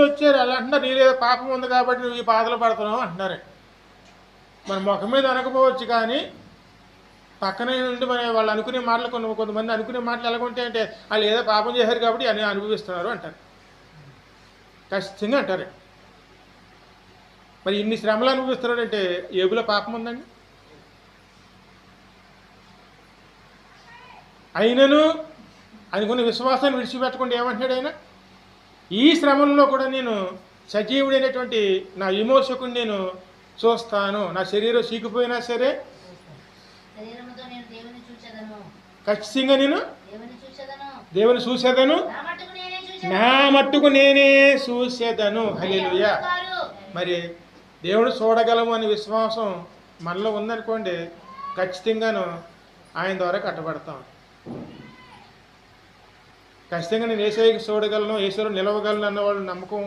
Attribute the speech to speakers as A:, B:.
A: వచ్చారు. అలా అంటున్నారు. నీలేదో పాపం ఉంది కాబట్టి నువ్వు ఈ బాధలు పడుతున్నావు అంటున్నారు. మన ముఖం మీద అనకపోవచ్చు కానీ పక్కనే నుండి మన వాళ్ళు అనుకునే మాటలు కొన్ని కొంతమంది అనుకునే మాటలు ఎలా ఉంటాయి అంటే వాళ్ళు ఏదో పాపం చేశారు కాబట్టి అని అనుభవిస్తున్నారు అంటారు. ఖచ్చితంగా అంటారు. మరి ఇన్ని శ్రమలు అనుభవిస్తున్నాడంటే ఏబులో పాపం ఉందండి? అయినను అనుకున్న విశ్వాసాన్ని విడిచిపెట్టకుండా ఏమంటున్నాడు ఆయన? ఈ శ్రమంలో కూడా నేను సజీవుడైనటువంటి నా విమోచకుని నేను చూస్తాను. నా శరీరం చీకిపోయినా సరే ఖచ్చితంగా నేను
B: దేవుని
A: చూసేదను.
B: నా మట్టుకు నేనే
A: చూసేదను.
B: వారు
A: మరి దేవుడు చూడగలము అనే విశ్వాసం మనలో ఉందనుకోండి ఖచ్చితంగాను ఆయన ద్వారా కట్టబడతాం. ఖచ్చితంగా నేను ఏసైకి చూడగలను ఏసైలో నిలవగలను అన్న వాళ్ళ నమ్మకం